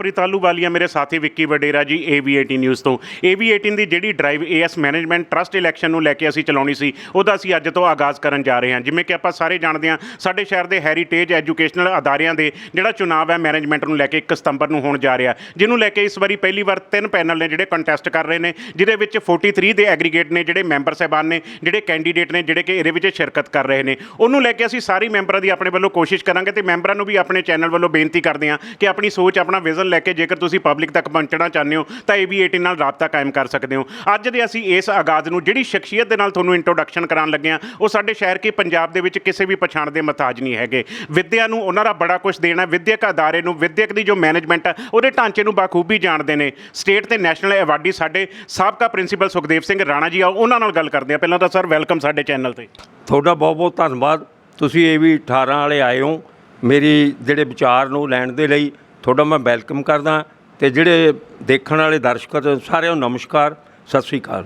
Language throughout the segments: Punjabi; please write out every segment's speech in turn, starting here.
ਹਰਪ੍ਰੀਤ ਆਲੂਵਾਲੀਆ ਮੇਰੇ ਸਾਥੀ ਵਿੱਕੀ ਵਡੇਰਾ ਜੀ AV18 ਨਿਊਜ਼ ਤੋਂ। AV18 ਦੀ ਜਿਹੜੀ drive AS management trust election ਨੂੰ ਲੈ ਕੇ ਅਸੀਂ ਚਲਾਉਣੀ ਸੀ, ਉਹਦਾ ਅਸੀਂ ਅੱਜ ਤੋਂ ਆਗਾਜ਼ ਕਰਨ ਜਾ ਰਹੇ ਹਾਂ। ਜਿਵੇਂ ਕਿ ਆਪਾਂ ਸਾਰੇ ਜਾਣਦੇ ਹਾਂ, ਸਾਡੇ ਸ਼ਹਿਰ ਦੇ ਹੈਰੀਟੇਜ ਐਜੂਕੇਸ਼ਨਲ ਅਦਾਰਿਆਂ ਦੇ ਜਿਹੜਾ ਚੁਣਾਵ ਹੈ ਮੈਨੇਜਮੈਂਟ ਨੂੰ ਲੈ ਕੇ 1 ਸਤੰਬਰ ਨੂੰ ਹੋਣ ਜਾ ਰਿਹਾ। ਜਿਹਨੂੰ ਲੈ ਕੇ ਇਸ ਵਾਰੀ ਪਹਿਲੀ ਵਾਰ ਤਿੰਨ ਪੈਨਲ ਨੇ ਜਿਹੜੇ ਕੰਟੈਸਟ ਕਰ ਰਹੇ ਨੇ, ਜਿਹਦੇ ਵਿੱਚ 43 ਦੇ ਐਗਰੀਗੇਟ ਨੇ ਜਿਹੜੇ ਮੈਂਬਰ ਸਾਹਿਬਾਨ ਨੇ, ਜਿਹੜੇ ਕੈਂਡੀਡੇਟ ਨੇ, ਜਿਹੜੇ ਕਿ ਇਹਦੇ ਵਿੱਚ ਸ਼ਿਰਕਤ ਕਰ ਰਹੇ ਨੇ। ਉਹਨੂੰ ਲੈ ਕੇ ਅਸੀਂ ਸਾਰੇ ਮੈਂਬਰਾਂ ਦੀ ਆਪਣੇ ਵੱਲੋਂ ਕੋਸ਼ਿਸ਼ ਕਰਾਂਗੇ ਤੇ ਮੈਂਬਰਾਂ ਨੂੰ ਵੀ ਆਪਣੇ ਚੈਨਲ ਵੱਲੋਂ ਬੇਨਤੀ ਕਰਦੇ ਹਾਂ ਕਿ ਆਪਣੀ ਸੋਚ, ਆਪਣਾ ਵਿਜ਼ਨ ਲੈ ਕੇ ਜੇਕਰ ਤੁਸੀਂ ਪਬਲਿਕ ਤੱਕ ਪਹੁੰਚਣਾ ਚਾਹੁੰਦੇ ਹੋ, ਤਾਂ AV18 ਨਾਲ ਰਾਬਤਾ ਕਾਇਮ ਕਰ ਸਕਦੇ ਹੋ। ਅੱਜ ਦੇ ਅਸੀਂ ਇਸ ਆਗਾਜ਼ ਨੂੰ, ਜਿਹੜੀ ਸ਼ਖਸੀਅਤ ਦੇ ਨਾਲ ਤੁਹਾਨੂੰ ਇੰਟਰੋਡਕਸ਼ਨ ਕਰਾਉਣ ਲੱਗੇ ਹਾਂ, ਉਹ ਸਾਡੇ ਸ਼ਹਿਰ ਕੀ ਪੰਜਾਬ ਦੇ ਵਿੱਚ ਕਿਸੇ ਵੀ ਪਛਾਣ ਦੇ ਮਹਤਾਜ ਨਹੀਂ ਹੈਗੇ। ਵਿਦਿਆ ਨੂੰ ਉਹਨਾਂ ਦਾ ਬੜਾ ਕੁਝ ਦੇਣਾ, ਵਿਦਿਅਕ ਅਦਾਰੇ ਨੂੰ, ਵਿਦਿਅਕ ਦੀ ਜੋ ਮੈਨੇਜਮੈਂਟ ਆ, ਉਹਦੇ ਢਾਂਚੇ ਨੂੰ ਬਾਖੂਬੀ ਜਾਣਦੇ ਨੇ। ਸਟੇਟ ਤੇ ਨੈਸ਼ਨਲ ਐਵਾਰਡੀ ਸਾਡੇ ਸਾਬਕਾ ਪ੍ਰਿੰਸੀਪਲ ਸੁਖਦੇਵ ਸਿੰਘ ਰਾਣਾ ਜੀ ਆ, ਉਹਨਾਂ ਨਾਲ ਗੱਲ ਕਰਦੇ ਆ ਪਹਿਲਾਂ ਤਾਂ ਸਰ ਵੈਲਕਮ ਸਾਡੇ ਚੈਨਲ ਤੇ। ਤੁਹਾਡਾ ਬਹੁਤ ਬਹੁਤ ਧੰਨਵਾਦ। ਤੁਸੀਂ ਇਹ ਵੀ 18 ਵਾਲੇ ਆਏ ਹੋ, ਮੇਰੀ ਜਿਹੜੇ ਵਿਚਾਰ ਨੂੰ ਲੈਣ ਦੇ ਲਈ। ਤੁਹਾਡਾ ਮੈਂ ਵੈਲਕਮ ਕਰਦਾ ਤੇ ਜਿਹੜੇ ਦੇਖਣ ਵਾਲੇ ਦਰਸ਼ਕ ਤੇ ਸਾਰਿਆਂ ਨੂੰ ਨਮਸਕਾਰ, ਸਤਿ ਸ੍ਰੀ ਅਕਾਲ।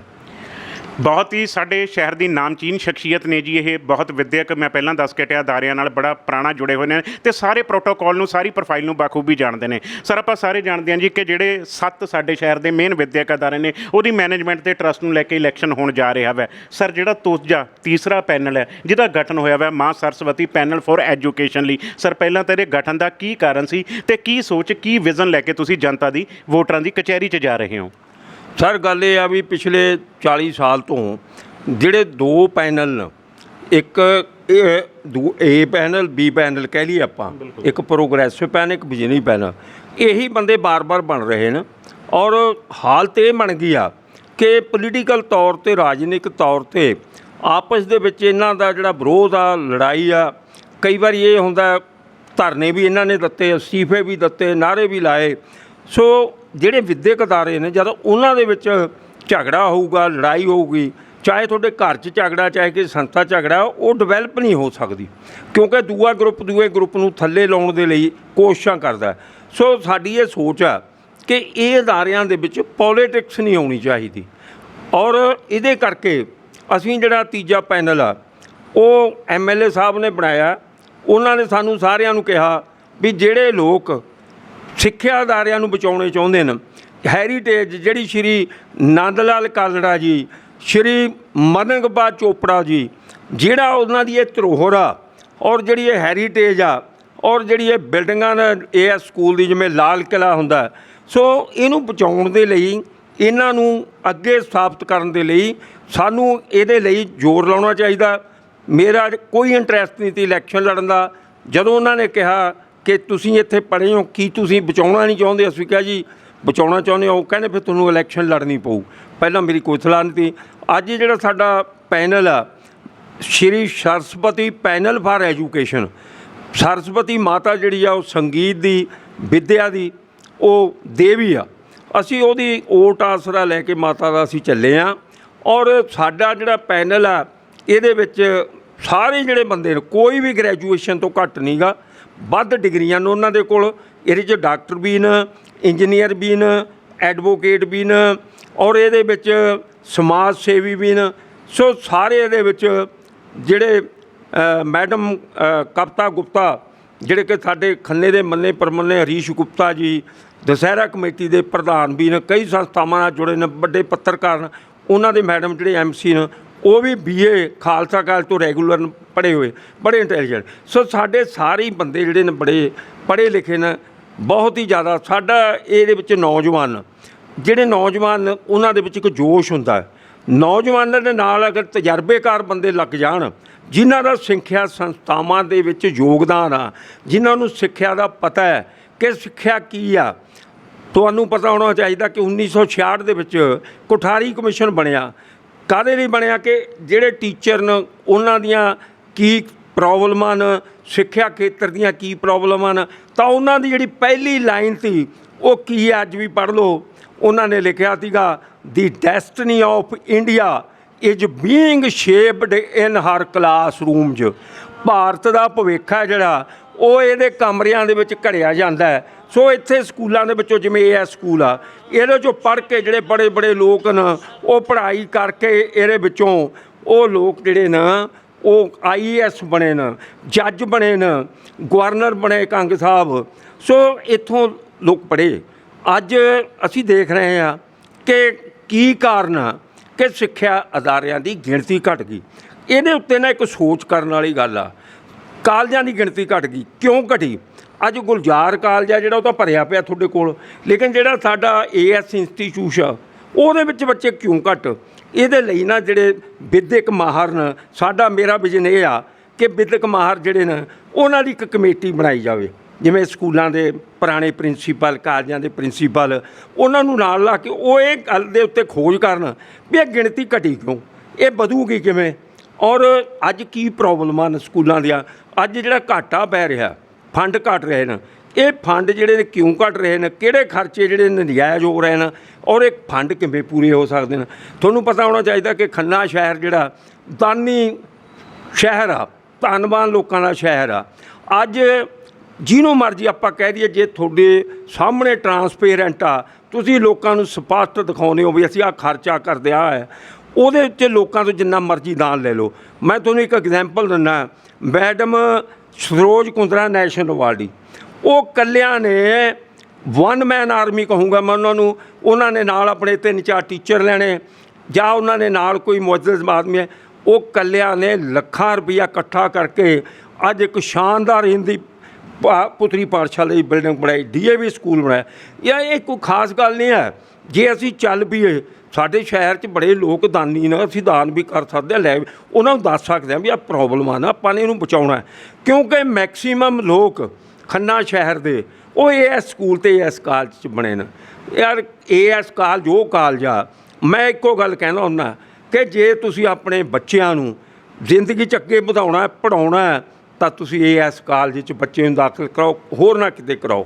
ਬਹੁਤ ਹੀ ਸਾਡੇ ਸ਼ਹਿਰ ਦੀ ਨਾਮਚੀਨ ਸ਼ਖਸੀਅਤ ਨੇ ਜੀ, ਇਹ ਬਹੁਤ ਵਿਦਿਅਕ ਮੈਂ ਪਹਿਲਾਂ ਦੱਸ ਕੇ ਟਿਆ ਅਦਾਰਿਆਂ ਨਾਲ ਬੜਾ ਪੁਰਾਣਾ ਜੁੜੇ ਹੋਏ ਨੇ ਤੇ ਸਾਰੇ ਪ੍ਰੋਟੋਕਾਲ ਨੂੰ, ਸਾਰੀ ਪ੍ਰੋਫਾਈਲ ਨੂੰ ਬਾਖੂਬੀ ਜਾਣਦੇ ਨੇ। ਸਰ ਆਪਾਂ ਸਾਰੇ ਜਾਣਦੇ ਹਾਂ ਜੀ ਕਿ ਜਿਹੜੇ ਸੱਤ ਸਾਡੇ ਸ਼ਹਿਰ ਦੇ ਮੇਨ ਵਿਦਿਅਕ ਅਦਾਰੇ ਨੇ, ਉਹਦੀ ਮੈਨੇਜਮੈਂਟ ਤੇ ਟਰਸਟ ਨੂੰ ਲੈ ਕੇ ਇਲੈਕਸ਼ਨ ਹੋਣ ਜਾ ਰਿਹਾ ਹੈ ਸਰ ਜਿਹੜਾ ਤੂਜਾ ਤੀਸਰਾ ਪੈਨਲ ਹੈ, ਜਿਹਦਾ ਗਠਨ ਹੋਇਆ ਹੋਇਆ ਮਾਂ ਸਰਸਵਤੀ ਪੈਨਲ ਫॉर ਐਜੂਕੇਸ਼ਨ ਲਈ। ਸਰ ਪਹਿਲਾਂ ਤਾਂ ਇਹਦੇ ਗਠਨ ਦਾ ਕੀ ਕਾਰਨ ਸੀ ਤੇ ਕੀ ਸੋਚ, ਕੀ ਵਿਜ਼ਨ ਲੈ ਕੇ ਤੁਸੀਂ ਜਨਤਾ ਦੀ ਵੋਟਰਾਂ ਦੀ ਕਚਹਿਰੀ 'ਚ ਜਾ ਰਹੇ ਹੋ? ਸਰ ਗੱਲ ਇਹ ਆ ਵੀ ਪਿਛਲੇ 40 ਸਾਲ ਤੋਂ ਜਿਹੜੇ ਦੋ ਪੈਨਲ ਨੇ ਇੱਕ ਇਹ ਦੂ ਏ ਪੈਨਲ ਬੀ ਪੈਨਲ ਕਹਿ ਲਈ ਆਪਾਂ। ਇੱਕ ਪ੍ਰੋਗਰੈਸਿਵ ਪੈਨਲ ਇੱਕ ਬਿਜਲੀ ਪੈਨਲ ਇਹੀ ਬੰਦੇ ਬਾਰ-ਬਾਰ ਬਣ ਰਹੇ ਨੇ ਔਰ ਹਾਲਤ ਇਹ ਬਣ ਗਈ ਆ ਕਿ ਪੋਲੀਟੀਕਲ ਤੌਰ ਤੇ ਰਾਜਨੀਤਿਕ ਤੌਰ ਤੇ ਆਪਸ ਦੇ ਵਿੱਚ ਇਹਨਾਂ ਦਾ ਜਿਹੜਾ ਵਿਰੋਧ ਆ ਲੜਾਈ ਆ ਕਈ ਵਾਰੀ ਇਹ ਹੁੰਦਾ ਧਰਨੇ ਵੀ ਇਹਨਾਂ ਨੇ ਦਿੱਤੇ ਅਸਤੀਫੇ ਵੀ ਦਿੱਤੇ ਨਾਰੇ ਵੀ ਲਾਏ। ਸੋ ਜਿਹੜੇ ਵਿੱਦਿਅਕ ਅਦਾਰੇ ਨੇ, ਜਦੋਂ ਉਹਨਾਂ ਦੇ ਵਿੱਚ ਝਗੜਾ ਹੋਊਗਾ, ਲੜਾਈ ਹੋਊਗੀ, ਚਾਹੇ ਤੁਹਾਡੇ ਘਰ 'ਚ ਝਗੜਾ, ਚਾਹੇ ਕਿ ਸੰਸਥਾ ਝਗੜਾ, ਉਹ ਡਿਵੈਲਪ ਨਹੀਂ ਹੋ ਸਕਦੀ। ਕਿਉਂਕਿ ਦੂਆ ਗਰੁੱਪ ਦੂਏ ਗਰੁੱਪ ਨੂੰ ਥੱਲੇ ਲਾਉਣ ਦੇ ਲਈ ਕੋਸ਼ਿਸ਼ਾਂ ਕਰਦਾ ਸੋ ਸਾਡੀ ਇਹ ਸੋਚ ਆ ਕਿ ਇਹ ਅਦਾਰਿਆਂ ਦੇ ਵਿੱਚ ਪੋਲਿਟਿਕਸ ਨਹੀਂ ਆਉਣੀ ਚਾਹੀਦੀ। ਔਰ ਇਹਦੇ ਕਰਕੇ ਅਸੀਂ ਜਿਹੜਾ ਤੀਜਾ ਪੈਨਲ ਆ, ਉਹ ਐਮਐਲਏ ਸਾਹਿਬ ਨੇ ਬਣਾਇਆ। ਉਹਨਾਂ ਨੇ ਸਾਨੂੰ ਸਾਰਿਆਂ ਨੂੰ ਕਿਹਾ ਵੀ ਜਿਹੜੇ ਲੋਕ ਸਿੱਖਿਆ ਅਦਾਰਿਆਂ ਨੂੰ ਬਚਾਉਣੇ ਚਾਹੁੰਦੇ ਨੇ। ਹੈਰੀਟੇਜ ਜਿਹੜੀ ਸ਼੍ਰੀ ਨੰਦ ਲਾਲ ਕਾਲੜਾ ਜੀ, ਸ਼੍ਰੀ ਮਦਨ ਗੋਪਾਲ ਚੋਪੜਾ ਜੀ, ਜਿਹੜਾ ਉਹਨਾਂ ਦੀ ਇਹ ਧਰੋਹਰ ਆ ਔਰ ਜਿਹੜੀ ਇਹ ਹੈਰੀਟੇਜ ਆ ਔਰ ਜਿਹੜੀ ਇਹ ਬਿਲਡਿੰਗਾਂ ਦਾ ਇਹ ਸਕੂਲ ਦੀ ਜਿਵੇਂ ਲਾਲ ਕਿਲਾ ਹੁੰਦਾ ਸੋ ਇਹਨੂੰ ਬਚਾਉਣ ਦੇ ਲਈ, ਇਹਨਾਂ ਨੂੰ ਅੱਗੇ ਸਥਾਪਿਤ ਕਰਨ ਦੇ ਲਈ ਸਾਨੂੰ ਇਹਦੇ ਲਈ ਜ਼ੋਰ ਲਾਉਣਾ ਚਾਹੀਦਾ। ਮੇਰਾ ਕੋਈ ਇੰਟਰਸਟ ਨਹੀਂ ਸੀ ਇਲੈਕਸ਼ਨ ਲੜਨ ਦਾ। ਜਦੋਂ ਉਹਨਾਂ ਨੇ ਕਿਹਾ ਕਿ ਤੁਸੀਂ ਇੱਥੇ ਪੜ੍ਹੇ ਹੋ, ਕੀ ਤੁਸੀਂ ਬਚਾਉਣਾ ਨਹੀਂ ਚਾਹੁੰਦੇ? ਅਸੀਂ ਕਿਹਾ ਜੀ, ਬਚਾਉਣਾ ਚਾਹੁੰਦੇ ਹੋ। ਉਹ ਕਹਿੰਦੇ, ਫਿਰ ਤੁਹਾਨੂੰ ਇਲੈਕਸ਼ਨ ਲੜਨੀ ਪਊ। ਪਹਿਲਾਂ ਮੇਰੀ ਕੋਈ ਸਲਾਹ ਨਹੀਂ ਸੀ। ਅੱਜ ਜਿਹੜਾ ਸਾਡਾ ਪੈਨਲ ਆ, Shri Saraswati panel for education Saraswati ਮਾਤਾ ਜਿਹੜੀ ਆ, ਉਹ ਸੰਗੀਤ ਦੀ, ਵਿੱਦਿਆ ਦੀ, ਉਹ ਦੇਵੀ ਆ। ਅਸੀਂ ਉਹਦੀ ਓਟ ਆਸਰਾ ਲੈ ਕੇ ਮਾਤਾ ਦਾ ਅਸੀਂ ਚੱਲੇ ਆ। ਔਰ ਸਾਡਾ ਜਿਹੜਾ ਪੈਨਲ ਆ, ਇਹਦੇ ਵਿੱਚ ਸਾਰੇ ਜਿਹੜੇ ਬੰਦੇ ਨੇ, ਕੋਈ ਵੀ ਗ੍ਰੈਜੂਏਸ਼ਨ ਤੋਂ ਘੱਟ ਨਹੀਂਗਾ ਵੱਧ ਡਿਗਰੀਆਂ ਨੇ ਉਹਨਾਂ ਦੇ ਕੋਲ। ਇਹਦੇ 'ਚ ਡਾਕਟਰ ਵੀ ਨੇ ਇੰਜੀਨੀਅਰ ਵੀ ਨੇ ਐਡਵੋਕੇਟ ਵੀ ਨੇ ਔਰ ਇਹਦੇ ਵਿੱਚ ਸਮਾਜ ਸੇਵੀ ਵੀ ਨੇ। ਸੋ ਸਾਰੇ ਇਹਦੇ ਵਿੱਚ ਜਿਹੜੇ ਮੈਡਮ ਅ, ਕਪਤਾ ਗੁਪਤਾ ਜਿਹੜੇ ਕਿ ਸਾਡੇ ਖੰਨੇ ਦੇ ਮੰਨੇ ਪਰਮੰਨੇ ਹਰੀਸ਼ ਗੁਪਤਾ ਜੀ ਦੁਸਹਿਰਾ ਕਮੇਟੀ ਦੇ ਪ੍ਰਧਾਨ ਵੀ ਨੇ ਕਈ ਸੰਸਥਾਵਾਂ ਨਾਲ ਜੁੜੇ ਨੇ ਵੱਡੇ ਪੱਤਰਕਾਰ ਨੇ ਉਹਨਾਂ ਦੇ ਮੈਡਮ ਜਿਹੜੇ ਐਮਸੀ ਨੇ ਉਹ ਵੀ ਬੀਏ, ਖਾਲਸਾ ਕਾਲਜ ਤੋਂ ਰੈਗੂਲਰ ਪੜ੍ਹੇ ਹੋਏ, ਬੜੇ ਇੰਟੈਲੀਜੈਂਟ ਸੋ ਸਾਡੇ ਸਾਰੇ ਬੰਦੇ ਜਿਹੜੇ ਨੇ ਬੜੇ ਪੜ੍ਹੇ ਲਿਖੇ ਨੇ, ਬਹੁਤ ਹੀ ਜ਼ਿਆਦਾ। ਸਾਡਾ ਇਹਦੇ ਵਿੱਚ ਨੌਜਵਾਨ, ਜਿਹੜੇ ਨੌਜਵਾਨ, ਉਹਨਾਂ ਦੇ ਵਿੱਚ ਇੱਕ ਜੋਸ਼ ਹੁੰਦਾ ਹੈ। ਨੌਜਵਾਨਾਂ ਦੇ ਨਾਲ ਅਗਰ ਤਜਰਬੇਕਾਰ ਬੰਦੇ ਲੱਗ ਜਾਣ, ਜਿਨ੍ਹਾਂ ਦਾ ਸਿੱਖਿਆ ਸੰਸਥਾਵਾਂ ਦੇ ਵਿੱਚ ਯੋਗਦਾਨ ਆ, ਜਿਨ੍ਹਾਂ ਨੂੰ ਸਿੱਖਿਆ ਦਾ ਪਤਾ ਹੈ ਕਿ ਸਿੱਖਿਆ ਕੀ ਆ, ਤੁਹਾਨੂੰ ਪਤਾ ਹੋਣਾ ਚਾਹੀਦਾ ਕਿ 1966 ਦੇ ਵਿੱਚ ਕੋਠਾਰੀ ਕਮਿਸ਼ਨ ਬਣਿਆ। ਕਾਹਦੇ ਲਈ ਬਣਿਆ ਕਿ ਜਿਹੜੇ ਟੀਚਰ ਨੇ ਉਹਨਾਂ ਦੀਆਂ ਕੀ ਪ੍ਰੋਬਲਮਾਂ ਨੇ ਸਿੱਖਿਆ ਖੇਤਰ ਦੀਆਂ ਕੀ ਪ੍ਰੋਬਲਮਾਂ ਨੇ ਤਾਂ ਉਹਨਾਂ ਦੀ ਜਿਹੜੀ ਪਹਿਲੀ ਲਾਈਨ ਸੀ, ਉਹ ਕੀ ਹੈ ਅੱਜ ਵੀ ਪੜ੍ਹ ਲਓ। ਉਹਨਾਂ ਨੇ ਲਿਖਿਆ ਸੀਗਾ the destiny of India is being shaped in her classrooms Bharat ਦਾ ਭਵਿੱਖ ਹੈ ਜਿਹੜਾ ਉਹ ਇਹਦੇ ਕਮਰਿਆਂ ਦੇ ਵਿੱਚ ਘੜਿਆ ਜਾਂਦਾ ਹੈ। ਸੋ ਇੱਥੇ ਸਕੂਲਾਂ ਦੇ ਵਿੱਚੋਂ ਜਿਵੇਂ ਇਹ ਹੈ ਸਕੂਲ ਆ, ਇਹਦੇ ਚੋਂ ਪੜ੍ਹ ਕੇ ਜਿਹੜੇ ਬੜੇ ਬੜੇ ਲੋਕ ਨੇ, ਉਹ ਪੜ੍ਹਾਈ ਕਰਕੇ ਇਹਦੇ ਵਿੱਚੋਂ ਉਹ ਲੋਕ ਜਿਹੜੇ ਨੇ, ਉਹ ਆਈਐਸ ਬਣੇ ਨੇ, ਜੱਜ ਬਣੇ ਨੇ, ਗਵਰਨਰ ਬਣੇ ਕੰਗ ਸਾਹਿਬ। ਸੋ ਇੱਥੋਂ ਲੋਕ ਪੜ੍ਹੇ। ਅੱਜ ਅਸੀਂ ਦੇਖ ਰਹੇ ਹਾਂ ਕਿ ਕੀ ਕਾਰਨ ਆ ਕਿ ਸਿੱਖਿਆ ਅਦਾਰਿਆਂ ਦੀ ਗਿਣਤੀ ਘਟ ਗਈ। ਇਹਦੇ ਉੱਤੇ ਨਾ ਇੱਕ ਸੋਚ ਕਰਨ ਵਾਲੀ ਗੱਲ ਆ। ਕਾਲਜਾਂ ਦੀ ਗਿਣਤੀ ਘਟ ਗਈ। ਕਿਉਂ ਘਟੀ? ਅੱਜ ਗੁਲਜ਼ਾਰ ਕਾਲਜ ਆ ਜਿਹੜਾ ਉਹ ਤਾਂ ਭਰਿਆ ਪਿਆ ਤੁਹਾਡੇ ਕੋਲ। ਲੇਕਿਨ ਜਿਹੜਾ ਸਾਡਾ ਏਐਸ ਇੰਸਟੀਚਿਊਟ ਆ, ਉਹਦੇ ਵਿੱਚ ਬੱਚੇ ਕਿਉਂ ਘੱਟ? ਇਹਦੇ ਲਈ ਨਾ ਜਿਹੜੇ ਵਿਦਿਅਕ ਮਾਹਰ ਨੇ, ਸਾਡਾ ਮੇਰਾ ਵਿਜ਼ਨ ਇਹ ਆ ਕਿ ਵਿਦਿਅਕ ਮਾਹਰ ਜਿਹੜੇ ਨੇ, ਉਹਨਾਂ ਦੀ ਇੱਕ ਕਮੇਟੀ ਬਣਾਈ ਜਾਵੇ। ਜਿਵੇਂ ਸਕੂਲਾਂ ਦੇ ਪੁਰਾਣੇ ਪ੍ਰਿੰਸੀਪਲ ਕਾਲਜਾਂ ਦੇ ਪ੍ਰਿੰਸੀਪਲ ਉਹਨਾਂ ਨੂੰ ਨਾਲ ਲਾ ਕੇ ਉਹ ਇਹ ਗੱਲ ਦੇ ਉੱਤੇ ਖੋਜ ਕਰਨ ਵੀ ਇਹ ਗਿਣਤੀ ਘਟੀ ਕਿਉਂ? ਇਹ ਵਧੂਗੀ ਕਿਵੇਂ? ਔਰ ਅੱਜ ਕੀ ਪ੍ਰੋਬਲਮਾਂ ਨੇ ਸਕੂਲਾਂ ਦੀਆਂ? ਅੱਜ ਜਿਹੜਾ ਘਾਟਾ ਪੈ ਰਿਹਾ, ਫੰਡ ਘਟ ਰਹੇ ਨੇ, ਇਹ ਫੰਡ ਜਿਹੜੇ ਨੇ ਕਿਉਂ ਘਟ ਰਹੇ ਨੇ, ਕਿਹੜੇ ਖਰਚੇ ਜਿਹੜੇ ਨੇ ਨਜਾਇਜ਼ ਹੋ ਰਹੇ ਨੇ ਔਰ ਇਹ ਫੰਡ ਕਿਵੇਂ ਪੂਰੇ ਹੋ ਸਕਦੇ ਨੇ? ਤੁਹਾਨੂੰ ਪਤਾ ਹੋਣਾ ਚਾਹੀਦਾ ਕਿ ਖੰਨਾ ਸ਼ਹਿਰ ਜਿਹੜਾ ਦਾਨੀ ਸ਼ਹਿਰ ਆ, ਧੰਨਵਾਨ ਲੋਕਾਂ ਦਾ ਸ਼ਹਿਰ ਆ, ਅੱਜ ਜਿਹਨੂੰ ਮਰਜ਼ੀ ਆਪਾਂ ਕਹਿ ਦਈਏ ਜੇ ਤੁਹਾਡੇ ਸਾਹਮਣੇ ਟਰਾਂਸਪੇਰੈਂਟ ਆ, ਤੁਸੀਂ ਲੋਕਾਂ ਨੂੰ ਸਪਸ਼ਟ ਦਿਖਾਉਂਦੇ ਹੋ ਵੀ ਅਸੀਂ ਆ ਖਰਚਾ ਕਰਦੇ ਆ ਹੈ। ਉਹਦੇ ਉੱਤੇ ਲੋਕਾਂ ਤੋਂ ਜਿੰਨਾ ਮਰਜ਼ੀ ਦਾਨ ਲੈ ਲਓ। ਮੈਂ ਤੁਹਾਨੂੰ ਇੱਕ ਐਗਜ਼ਾਮਪਲ ਦਿੰਦਾ madam Saroj Kundra national awardee ਉਹ ਕੱਲਿਆਂ ਨੇ ਵਨ ਮੈਨ ਆਰਮੀ ਕਹੂੰਗਾ ਮੈਂ ਉਹਨਾਂ ਨੂੰ। ਉਹਨਾਂ ਨੇ ਨਾਲ ਆਪਣੇ ਤਿੰਨ ਚਾਰ ਟੀਚਰ ਲੈਣੇ। ਜਾਂ ਉਹਨਾਂ ਨੇ ਨਾਲ ਕੋਈ ਮੁਅੱਜ਼ਜ਼ ਆਦਮੀ ਹੈ। ਉਹ ਕੱਲਿਆਂ ਨੇ ਲੱਖਾਂ ਰੁਪਈਆ ਇਕੱਠਾ ਕਰਕੇ ਅੱਜ ਇੱਕ ਸ਼ਾਨਦਾਰ ਹਿੰਦੀ ਪੁਤਰੀ ਪਾਠਸ਼ਾਲਾ ਦੀ ਬਿਲਡਿੰਗ ਬਣਾਈ ਡੀਏਵੀ ਸਕੂਲ ਬਣਾਇਆ। ਇਹ ਇਹ ਕੋਈ ਖਾਸ ਗੱਲ ਨਹੀਂ ਹੈ। ਜੇ ਅਸੀਂ ਚੱਲ ਪਈਏ, ਸਾਡੇ ਸ਼ਹਿਰ 'ਚ ਬੜੇ ਲੋਕ ਦਾਨੀ ਨੇ, ਅਸੀਂ ਦਾਨ ਵੀ ਕਰ ਸਕਦੇ ਹਾਂ, ਲੈ ਉਹਨਾਂ ਨੂੰ ਦੱਸ ਸਕਦੇ ਹਾਂ ਵੀ ਆ ਪ੍ਰੋਬਲਮ ਆ ਨਾ, ਆਪਾਂ ਨੇ ਇਹਨੂੰ ਬਚਾਉਣਾ ਕਿਉਂਕਿ ਮੈਕਸਿਮਮ ਲੋਕ ਖੰਨਾ ਸ਼ਹਿਰ ਦੇ, ਉਹ ਇਸ ਸਕੂਲ ਤੇ ਇਸ ਕਾਲਜ 'ਚ ਬਣੇ ਨੇ। ਯਾਰ ਇਸ ਕਾਲਜ ਉਹ ਕਾਲਜ ਆ। ਮੈਂ ਇੱਕੋ ਗੱਲ ਕਹਿਣਾ ਹੁੰਦਾ ਕਿ ਜੇ ਤੁਸੀਂ ਆਪਣੇ ਬੱਚਿਆਂ ਨੂੰ ਜ਼ਿੰਦਗੀ 'ਚ ਅੱਗੇ ਵਧਾਉਣਾ ਹੈ ਪੜਾਉਣਾ ਤਾਂ ਤੁਸੀਂ ਏਐਸ ਕਾਲਜ 'ਚ ਬੱਚੇ ਨੂੰ ਦਾਖਲ ਕਰਾਓ, ਹੋਰ ਨਾ ਕਿਤੇ ਕਰਾਓ।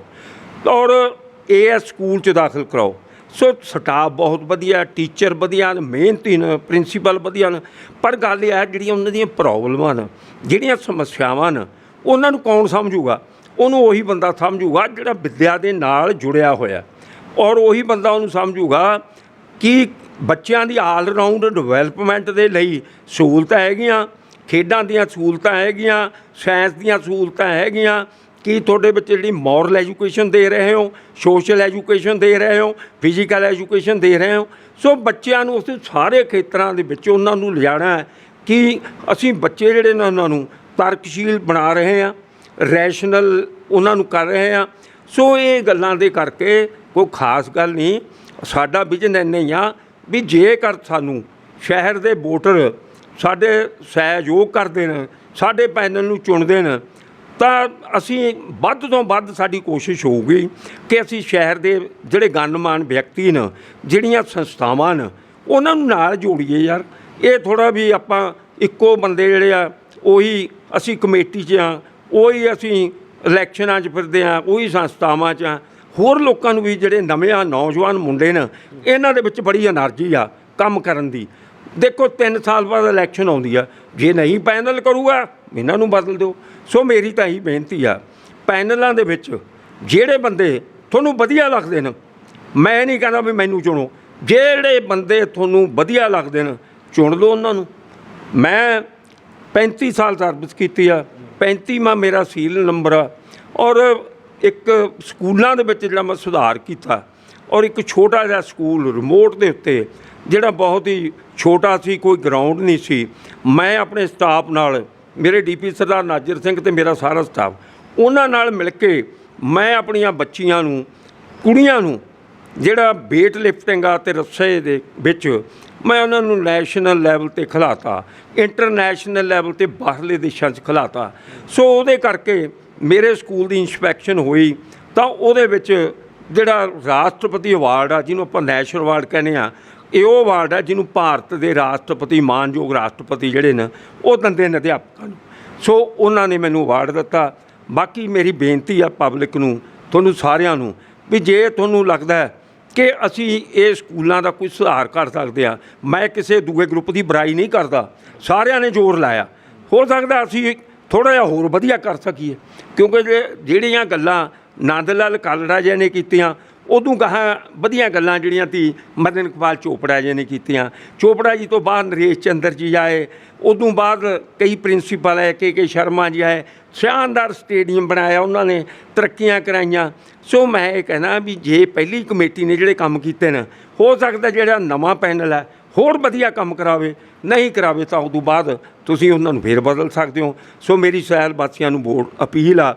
ਔਰ ਏਐਸ ਸਕੂਲ 'ਚ ਦਾਖਲ ਕਰਾਓ। ਸੋ ਸਟਾਫ ਬਹੁਤ ਵਧੀਆ ਟੀਚਰ ਵਧੀਆ ਨੇ ਮਿਹਨਤੀ ਨੇ ਪ੍ਰਿੰਸੀਪਲ ਵਧੀਆ ਨੇ। ਪਰ ਗੱਲ ਇਹ ਹੈ, ਜਿਹੜੀਆਂ ਉਹਨਾਂ ਦੀਆਂ ਪ੍ਰੋਬਲਮਾਂ ਨੇ ਜਿਹੜੀਆਂ ਸਮੱਸਿਆਵਾਂ ਨੇ ਉਹਨਾਂ ਨੂੰ ਕੌਣ ਸਮਝੂਗਾ? ਉਹਨੂੰ ਉਹੀ ਬੰਦਾ ਸਮਝੂਗਾ ਜਿਹੜਾ ਵਿੱਦਿਆ ਦੇ ਨਾਲ ਜੁੜਿਆ ਹੋਇਆ। ਔਰ ਉਹੀ ਬੰਦਾ ਉਹਨੂੰ ਸਮਝੂਗਾ ਕਿ ਬੱਚਿਆਂ ਦੀ ਆਲ ਰਾਊਂਡ ਡਿਵੈਲਪਮੈਂਟ ਦੇ ਲਈ ਸਹੂਲਤਾਂ ਹੈਗੀਆਂ ਖੇਡਾਂ ਦੀਆਂ ਸਹੂਲਤਾਂ ਹੈਗੀਆਂ ਸਾਇੰਸ ਦੀਆਂ ਸਹੂਲਤਾਂ ਹੈਗੀਆਂ। ਕੀ ਤੁਹਾਡੇ ਬੱਚੇ ਜਿਹੜੀ ਮੋਰਲ ਐਜੂਕੇਸ਼ਨ ਦੇ ਰਹੇ ਹੋ ਸੋਸ਼ਲ ਐਜੂਕੇਸ਼ਨ ਦੇ ਰਹੇ ਹੋ ਫਿਜ਼ੀਕਲ ਐਜੂਕੇਸ਼ਨ ਦੇ ਰਹੇ ਹੋ, ਸੋ ਬੱਚਿਆਂ ਨੂੰ ਉਸ ਸਾਰੇ ਖੇਤਰਾਂ ਦੇ ਵਿੱਚ ਉਹਨਾਂ ਨੂੰ ਲਿਜਾਣਾ ਹੈ। ਕਿ ਅਸੀਂ ਬੱਚੇ ਜਿਹੜੇ ਨੇ ਉਹਨਾਂ ਨੂੰ ਤਰਕਸ਼ੀਲ ਬਣਾ ਰਹੇ ਹਾਂ ਰੈਸ਼ਨਲ ਉਹਨਾਂ ਨੂੰ ਕਰ ਰਹੇ ਹਾਂ। ਸੋ ਇਹ ਗੱਲਾਂ ਦੇ ਕਰਕੇ ਕੋਈ ਖਾਸ ਗੱਲ ਨਹੀਂ, ਸਾਡਾ ਵਿਜ਼ਨ ਇੰਨਾ ਹੀ ਆ ਵੀ ਜੇਕਰ ਸਾਨੂੰ ਸ਼ਹਿਰ ਦੇ ਵੋਟਰ ਸਾਡੇ ਸਹਿਯੋਗ ਕਰਦੇ ਨੇ, ਸਾਡੇ ਪੈਨਲ ਨੂੰ ਚੁਣਦੇ ਨੇ, ਤਾਂ ਅਸੀਂ ਵੱਧ ਤੋਂ ਵੱਧ ਸਾਡੀ ਕੋਸ਼ਿਸ਼ ਹੋਊਗੀ ਕਿ ਅਸੀਂ ਸ਼ਹਿਰ ਦੇ ਜਿਹੜੇ ਗੰਨਮਾਨ ਵਿਅਕਤੀ ਨੇ, ਜਿਹੜੀਆਂ ਸੰਸਥਾਵਾਂ ਨੇ, ਉਹਨਾਂ ਨੂੰ ਨਾਲ ਜੋੜੀਏ ਯਾਰ। ਇਹ ਥੋੜਾ ਵੀ ਆਪਾਂ ਇੱਕੋ ਬੰਦੇ ਜਿਹੜੇ ਆ, ਉਹੀ ਅਸੀਂ ਕਮੇਟੀ 'ਚ ਆ, ਉਹੀ ਅਸੀਂ ਇਲੈਕਸ਼ਨਾਂ 'ਚ ਫਿਰਦੇ ਆ, ਉਹੀ ਸੰਸਥਾਵਾਂ 'ਚ ਆ। ਹੋਰ ਲੋਕਾਂ ਨੂੰ ਵੀ ਜਿਹੜੇ ਨਵੇਂ ਆ ਨੌਜਵਾਨ ਮੁੰਡੇ ਨੇ, ਇਹਨਾਂ ਦੇ ਵਿੱਚ ਬੜੀ એનર્ਜੀ ਆ ਕੰਮ ਕਰਨ ਦੀ। ਦੇਖੋ 3 ਸਾਲ ਬਾਅਦ ਇਲੈਕਸ਼ਨ ਆਉਂਦੀ ਆ। ਜੇ ਨਹੀਂ ਪੈਨਲ ਕਰੂਗਾ, ਇਹਨਾਂ ਨੂੰ ਬਦਲ ਦਿਓ। ਸੋ ਮੇਰੀ ਤਾਂ ਇਹੀ ਬੇਨਤੀ ਆ ਪੈਨਲਾਂ ਦੇ ਵਿੱਚ ਜਿਹੜੇ ਬੰਦੇ ਤੁਹਾਨੂੰ ਵਧੀਆ ਲੱਗਦੇ ਨੇ, ਮੈਂ ਨਹੀਂ ਕਹਿੰਦਾ ਵੀ ਮੈਨੂੰ ਚੁਣੋ। ਜਿਹੜੇ ਬੰਦੇ ਤੁਹਾਨੂੰ ਵਧੀਆ ਲੱਗਦੇ ਨੇ, ਚੁਣ ਲਓ ਉਹਨਾਂ ਨੂੰ। ਮੈਂ 35 ਸਾਲ ਸਰਵਿਸ ਕੀਤੀ ਆ 35ਵਾਂ ਮੇਰਾ ਸੀਲ ਨੰਬਰ ਆ, ਔਰ ਇੱਕ ਸਕੂਲਾਂ ਦੇ ਵਿੱਚ ਜਿਹੜਾ ਮੈਂ ਸੁਧਾਰ ਕੀਤਾ, ਔਰ ਇੱਕ ਛੋਟਾ ਜਿਹਾ ਸਕੂਲ ਰਿਮੋਟ ਦੇ ਉੱਤੇ ਜਿਹੜਾ ਬਹੁਤ ਹੀ ਛੋਟਾ ਸੀ, ਕੋਈ ਗਰਾਊਂਡ ਨਹੀਂ ਸੀ। ਮੈਂ ਆਪਣੇ ਸਟਾਫ ਨਾਲ, ਮੇਰੇ ਡੀਪੀ ਸਰਦਾਰ ਨਾਜਰ ਸਿੰਘ ਤੇ ਮੇਰਾ ਸਾਰਾ ਸਟਾਫ ਉਹਨਾਂ ਨਾਲ ਮਿਲ ਕੇ ਮੈਂ ਆਪਣੀਆਂ ਬੱਚੀਆਂ ਨੂੰ, ਕੁੜੀਆਂ ਨੂੰ, ਜਿਹੜਾ weight ਲਿਫਟਿੰਗ ਆ ਤੇ ਰੱਸੇ ਦੇ ਵਿੱਚ ਮੈਂ ਉਹਨਾਂ ਨੂੰ ਨੈਸ਼ਨਲ ਲੈਵਲ ਤੇ ਖਿਲਾਤਾ ਇੰਟਰਨੈਸ਼ਨਲ ਲੈਵਲ ਤੇ ਬਾਹਰਲੇ ਦੇਸ਼ਾਂ 'ਚ ਖਿਲਾਤਾ। ਸੋ ਉਹਦੇ ਕਰਕੇ ਮੇਰੇ ਸਕੂਲ ਦੀ ਇਨਸਪੈਕਸ਼ਨ ਹੋਈ, ਤਾਂ ਉਹਦੇ ਵਿੱਚ ਜਿਹੜਾ ਰਾਸ਼ਟਰਪਤੀ ਅਵਾਰਡ ਆ, ਜਿਹਨੂੰ ਆਪਾਂ ਨੈਸ਼ਨਲ ਅਵਾਰਡ ਕਹਿੰਦੇ ਆ ਇਹ ਉਹ ਅਵਾਰਡ ਹੈ ਜਿਹਨੂੰ ਭਾਰਤ ਦੇ ਰਾਸ਼ਟਰਪਤੀ, ਮਾਨਯੋਗ ਰਾਸ਼ਟਰਪਤੀ ਜਿਹੜੇ ਨੇ, ਉਹ ਦਿੰਦੇ ਨੇ ਅਧਿਆਪਕਾਂ ਨੂੰ। ਸੋ ਉਹਨਾਂ ਨੇ ਮੈਨੂੰ ਅਵਾਰਡ ਦਿੱਤਾ। ਬਾਕੀ ਮੇਰੀ ਬੇਨਤੀ ਆ ਪਬਲਿਕ ਨੂੰ, ਤੁਹਾਨੂੰ ਸਾਰਿਆਂ ਨੂੰ, ਵੀ ਜੇ ਤੁਹਾਨੂੰ ਲੱਗਦਾ ਹੈ ਕਿ ਅਸੀਂ ਇਹ ਸਕੂਲਾਂ ਦਾ ਕੋਈ ਸੁਧਾਰ ਕਰ ਸਕਦੇ ਆ ਮੈਂ ਕਿਸੇ ਦੂਏ ਗਰੁੱਪ ਦੀ ਬੁਰਾਈ ਨਹੀਂ ਕਰਦਾ, ਸਾਰਿਆਂ ਨੇ ਜ਼ੋਰ ਲਾਇਆ। ਹੋ ਸਕਦਾ ਅਸੀਂ ਥੋੜਾ ਜਿਹਾ ਹੋਰ ਵਧੀਆ ਕਰ ਸਕੀਏ, ਕਿਉਂਕਿ ਜੇ ਜਿਹੜੀਆਂ ਗੱਲਾਂ ਨੰਦ ਲਾਲ ਕਾਲੜਾ ਜੀ ਨੇ ਕੀਤੀਆਂ ਉਦੋਂ ਗਾਹਾਂ ਵਧੀਆ ਗੱਲਾਂ ਜਿਹੜੀਆਂ ਤੀ ਮਦਨ ਇਕਬਾਲ ਚੋਪੜਾ ਜੀ ਨੇ ਕੀਤੀਆਂ। ਚੋਪੜਾ ਜੀ ਤੋਂ ਬਾਅਦ ਨਰੇਸ਼ ਚੰਦਰ ਜੀ ਆਏ। ਉਦੋਂ ਬਾਅਦ ਕਈ ਪ੍ਰਿੰਸੀਪਲ ਆਏ, ਕੇ ਕੇ ਸ਼ਰਮਾ ਜੀ ਆਏ। ਸ਼ਾਨਦਾਰ ਸਟੇਡੀਅਮ ਬਣਾਇਆ ਉਹਨਾਂ ਨੇ, ਤਰੱਕੀਆਂ ਕਰਾਈਆਂ। ਸੋ ਮੈਂ ਇਹ ਕਹਿਣਾ ਵੀ ਜੇ ਪਹਿਲੀ ਕਮੇਟੀ ਨੇ ਜਿਹੜੇ ਕੰਮ ਕੀਤੇ ਨੇ, ਹੋ ਸਕਦਾ ਜਿਹੜਾ ਨਵਾਂ ਪੈਨਲ ਹੈ, ਹੋਰ ਵਧੀਆ ਕੰਮ ਕਰਾਵੇ, ਨਹੀਂ ਕਰਾਵੇ ਤਾਂ ਉਦੋਂ ਬਾਅਦ ਤੁਸੀਂ ਉਹਨਾਂ ਨੂੰ ਫੇਰ ਬਦਲ ਸਕਦੇ ਹੋ। ਸੋ ਮੇਰੀ ਸ਼ਹਿਰ ਵਾਸੀਆਂ ਨੂੰ ਵੋਟ ਅਪੀਲ ਆ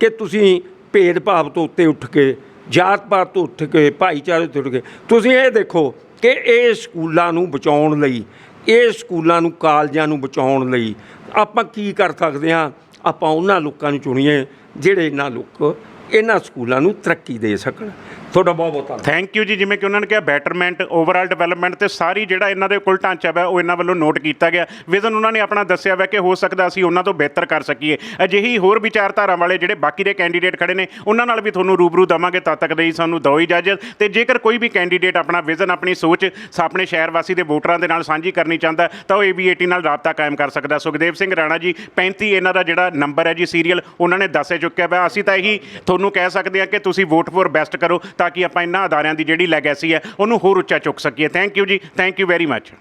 ਕਿ ਤੁਸੀਂ ਭੇਦਭਾਵ ਤੋਂ ਉੱਤੇ ਉੱਠ ਕੇ ਜਾਤ ਪਾਤ ਤੋਂ ਉੱਠ ਕੇ, ਭਾਈਚਾਰੇ ਤੋਂ ਉੱਠ ਕੇ। ਤੁਸੀਂ ਇਹ ਦੇਖੋ ਕਿ ਇਹ ਸਕੂਲਾਂ ਨੂੰ ਬਚਾਉਣ ਲਈ, ਇਹ ਸਕੂਲਾਂ ਨੂੰ ਕਾਲਜਾਂ ਨੂੰ ਬਚਾਉਣ ਲਈ ਆਪਾਂ ਕੀ ਕਰ ਸਕਦੇ ਹਾਂ? ਆਪਾਂ ਉਹਨਾਂ ਲੋਕਾਂ ਨੂੰ ਚੁਣੀਏ ਜਿਹੜੇ ਇਹਨਾਂ ਲੋਕ ਇਹਨਾਂ ਸਕੂਲਾਂ ਨੂੰ ਤਰੱਕੀ ਦੇ ਸਕਣ। ਤੁਹਾਡਾ ਬਹੁਤ ਬਹੁਤ ਧੰਨਵਾਦ। ਥੈਂਕ ਯੂ ਜੀ, ਜਿਵੇਂ ਕਿ ਉਹਨਾਂ ਨੇ ਕਿਹਾ ਬੈਟਰਮੈਂਟ ਓਵਰਆਲ ਡਿਵੈਲਪਮੈਂਟ ਤੇ ਸਾਰੀ ਜਿਹੜਾ ਇਹਨਾਂ ਦੇ ਕੁੱਲ ਢਾਂਚਾ ਵਾ, ਉਹ ਇਹਨਾਂ ਵੱਲੋਂ ਨੋਟ ਕੀਤਾ ਗਿਆ। ਵਿਜ਼ਨ ਉਹਨਾਂ ਨੇ ਆਪਣਾ ਦੱਸਿਆ ਵਾ ਕਿ ਹੋ ਸਕਦਾ ਅਸੀਂ ਉਹਨਾਂ ਤੋਂ ਬਿਹਤਰ ਕਰ ਸਕੀਏ। ਅਜਿਹੀ ਹੋਰ ਵਿਚਾਰਧਾਰਾ ਵਾਲੇ ਜਿਹੜੇ ਬਾਕੀ ਦੇ ਕੈਂਡੀਡੇਟ ਖੜੇ ਨੇ, ਉਹਨਾਂ ਨਾਲ ਵੀ ਤੁਹਾਨੂੰ ਰੂਬਰੂ ਦਵਾਂਗੇ, ਤਦ ਤੱਕ ਲਈ ਸਾਨੂੰ ਦਿਓ ਇਜਾਜ਼ਤ। ਤੇ ਜੇਕਰ ਕੋਈ ਵੀ ਕੈਂਡੀਡੇਟ ਆਪਣਾ ਵਿਜ਼ਨ ਆਪਣੀ ਸੋਚ ਸ- ਆਪਣੇ ਸ਼ਹਿਰ ਵਾਸੀ ਦੇ ਵੋਟਰਾਂ ਦੇ ਨਾਲ ਸਾਂਝੀ ਕਰਨੀ ਚਾਹੁੰਦਾ, ਤਾਂ ਉਹ AV18 ਨਾਲ ਰਾਬਤਾ ਕਾਇਮ ਕਰ ਸਕਦਾ। ਸੁਖਦੇਵ ਸਿੰਘ ਰਾਣਾ ਜੀ 35 ਇਹਨਾਂ ਦਾ ਜਿਹੜਾ ਨੰਬਰ ਹੈ ਜੀ ਸੀਰੀਅਲ ਉਹਨਾਂ ਨੇ ਦੱਸ ਚੁੱਕਿਆ ਵਾ। ਅਸੀਂ ਤਾਂ ਇਹੀ ਤੁਹਾਨੂੰ ਕਹਿ ਸਕਦੇ ਹਾਂ ਕਿ ਤੁਸੀਂ ਵੋਟ ਫੋਰ ਬੈਸਟ ਕਰੋ ਤਾਂ ਕਿ ਆਪਾਂ ਇਹਨਾਂ ਅਦਾਰਿਆਂ ਦੀ ਜਿਹੜੀ ਲੈਗੇਸੀ ਹੈ ਉਹਨੂੰ ਹੋਰ ਉੱਚਾ ਚੁੱਕ ਸਕੀਏ। ਥੈਂਕ ਯੂ ਜੀ ਥੈਂਕ ਯੂ ਵੈਰੀ ਮੱਚ